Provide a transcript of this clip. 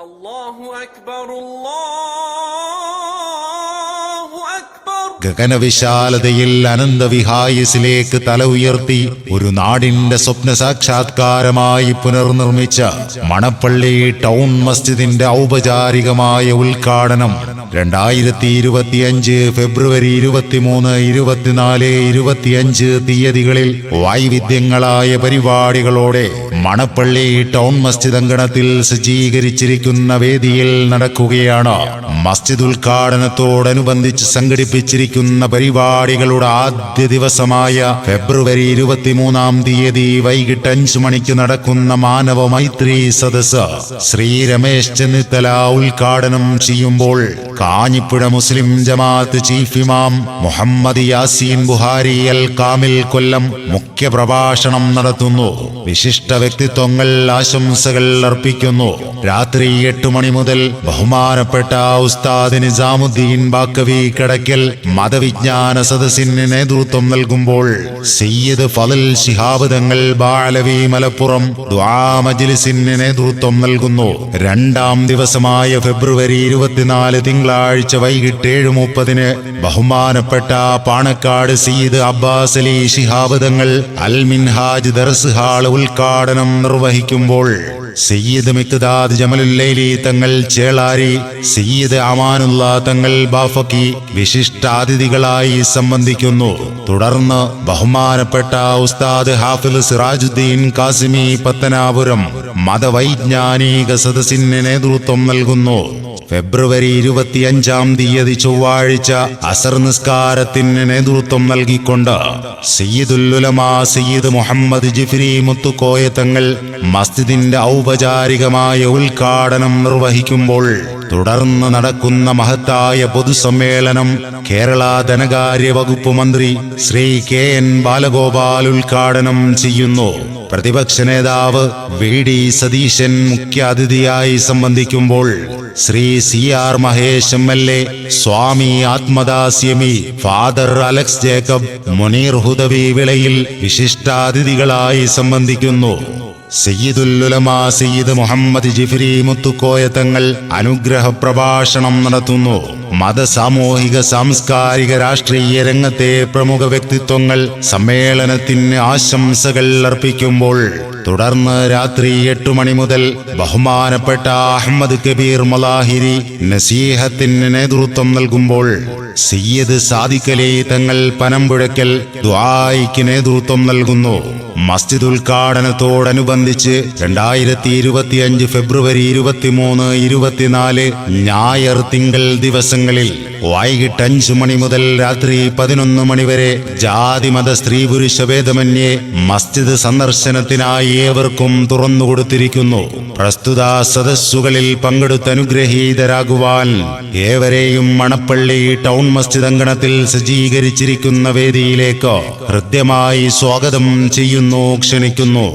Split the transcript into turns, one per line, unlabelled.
الله أكبر الله أكبر
ഗഗനവിശാലതയിൽ അനന്തവിഹായസിലേക്ക് തല ഉയർത്തി ഒരു നാടിന്റെ സ്വപ്ന സാക്ഷാത്കാരമായി പുനർനിർമ്മിച്ച മണപ്പള്ളി ടൗൺ മസ്ജിദിന്റെ ഔപചാരികമായ ഉദ്ഘാടനം രണ്ടായിരത്തി ഇരുപത്തിയഞ്ച് ഫെബ്രുവരി ഇരുപത്തിമൂന്ന് ഇരുപത്തിനാല് ഇരുപത്തിയഞ്ച് തീയതികളിൽ വൈവിധ്യങ്ങളായ പരിപാടികളോടെ മണപ്പള്ളി ടൗൺ മസ്ജിദ് അങ്കണത്തിൽ സജ്ജീകരിച്ചിരിക്കുന്ന വേദിയിൽ നടക്കുകയാണ്. മസ്ജിദ് ഉദ്ഘാടനത്തോടനുബന്ധിച്ച് സംഘടിപ്പിച്ചിരിക്കുന്ന പരിപാടികളുടെ ആദ്യ ദിവസമായ ഫെബ്രുവരി ഇരുപത്തിമൂന്നാം തീയതി വൈകിട്ട് അഞ്ചു മണിക്ക് നടക്കുന്ന മാനവ മൈത്രി സദസ് ശ്രീ രമേശ് ചെന്നിത്തല ഉദ്ഘാടനം ചെയ്യുമ്പോൾ കാഞ്ഞിപ്പുഴ മുസ്ലിം ജമാഅത്ത് ചീഫ് ഇമാം മുഹമ്മദ് യാസീൻ ബുഹാരി അൽ കാമിൽ കൊല്ലം മുഖ്യ പ്രഭാഷണം നടത്തുന്നു. വിശിഷ്ട വ്യക്തിത്വങ്ങൾ ആശംസകൾ അർപ്പിക്കുന്നു. രാത്രി എട്ട് മണി മുതൽ ബഹുമാനപ്പെട്ട ഉസ്താദ് നിസാമുദ്ദീൻ ബാക്കവി കടക്കൽ മതവിജ്ഞാന സദസ്സിന് നേതൃത്വം നൽകുമ്പോൾ സയ്യിദ് ഫലൽ ശിഹാബ് തങ്ങൾ ബാലവി മലപ്പുറം ദ്വാ മജ്ലിസിന് നേതൃത്വം നൽകുന്നു. രണ്ടാം ദിവസമായ ഫെബ്രുവരി ഇരുപത്തിനാല് തിങ്കളാഴ്ച വൈകിട്ട് ഏഴ് മുപ്പതിന് ബഹുമാനപ്പെട്ട പാണക്കാട് സയ്യിദ് അബ്ബാസ് അലി ശിഹാബ് തങ്ങൾ അൽ മിൻഹാജ് ദർസ് ഹാൾ ഉദ്ഘാടനം നിർവഹിക്കുമ്പോൾ സയ്യിദ് മിക്താദ് ജമലുല്ലൈലി തങ്ങൾ ചേളാരി സയ്യിദ് അമാനുള്ള തങ്ങൾ ബാഫക്കി വിശിഷ്ടാതിഥികളായി സംബന്ധിക്കുന്നു. തുടർന്ന് ബഹുമാനപ്പെട്ട ഉസ്താദ് ഹാഫിൽ സിറാജുദ്ദീൻ കാസിമി പത്തനാപുരം മതവൈജ്ഞാനിക സദസ്സിന് നേതൃത്വം നൽകുന്നു. ഫെബ്രുവരി ഇരുപത്തിയഞ്ചാം തീയതി ചൊവ്വാഴ്ച അസർ നിസ്കാരത്തിന് നേതൃത്വം നൽകിക്കൊണ്ട് സയ്യിദുല്ലുലമ സയ്യിദ് മുഹമ്മദ് ജിഫ്രി മുത്തുക്കോയ തങ്ങൾ മസ്ജിദിന്റെ ഔപചാരികമായ ഉദ്ഘാടനം നിർവഹിക്കുമ്പോൾ തുടർന്ന് നടക്കുന്ന മഹത്തായ പൊതുസമ്മേളനം കേരള ധനകാര്യ വകുപ്പ് മന്ത്രി ശ്രീ കെ എൻ ബാലഗോപാൽ ഉദ്ഘാടനം ചെയ്യുന്നു. പ്രതിപക്ഷ നേതാവ് വി ഡി സതീശൻ മുഖ്യാതിഥിയായി സംബന്ധിക്കുമ്പോൾ Shri C R Mahesh M L A Swami Athmadasyami Father Alex Jacob Muneer Hudavi Vilayil വിശിഷ്ടാതിഥികളായി സംബന്ധിക്കുന്നു. സയ്യിദുല്ലുലമ സയ്യിദ് മുഹമ്മദ് ജിഫ്രി മുത്തുക്കോയ തങ്ങൾ അനുഗ്രഹ പ്രഭാഷണം നടത്തുന്നു. മത സാമൂഹിക സാംസ്കാരിക രാഷ്ട്രീയ രംഗത്തെ പ്രമുഖ വ്യക്തിത്വങ്ങൾ സമ്മേളനത്തിന് ആശംസകൾ അർപ്പിക്കുമ്പോൾ തുടർന്ന് രാത്രി എട്ടു മണി മുതൽ ബഹുമാനപ്പെട്ട അഹമ്മദ് കബീർ മലാഹിരി നസീഹത്തിന് നേതൃത്വം നൽകുമ്പോൾ സയ്യദ് സാദിഖലി തങ്ങൾ പനമ്പുഴക്കൽ ദ്വായിക്ക് നേതൃത്വം നൽകുന്നു. മസ്ജിദ് ഉദ്ഘാടനത്തോടനുബന്ധിച്ച് രണ്ടായിരത്തി ഇരുപത്തിയഞ്ച് ഫെബ്രുവരി ഇരുപത്തിമൂന്ന് ഇരുപത്തിനാല് ഞായർ തിങ്കൾ ദിവസങ്ങളിൽ വൈകിട്ട് അഞ്ചു മണി മുതൽ രാത്രി പതിനൊന്ന് മണിവരെ ജാതിമത സ്ത്രീ പുരുഷ ഭേദമന്യേ മസ്ജിദ് സന്ദർശനത്തിനായി ഏവർക്കും തുറന്നുകൊടുത്തിരിക്കുന്നു പ്രസ്തുത സദസ്സുകളിൽ പങ്കെടുത്ത് അനുഗ്രഹീതരാകുവാൻ ഏവരെയും മണപ്പള്ളി ടൗൺ മസ്ജിദ് അങ്കണത്തിൽ സജ്ജീകരിച്ചിരിക്കുന്ന വേദിയിലേക്ക് ഹൃദ്യമായി സ്വാഗതം ചെയ്യുന്നു ക്ഷണിക്കുന്നു.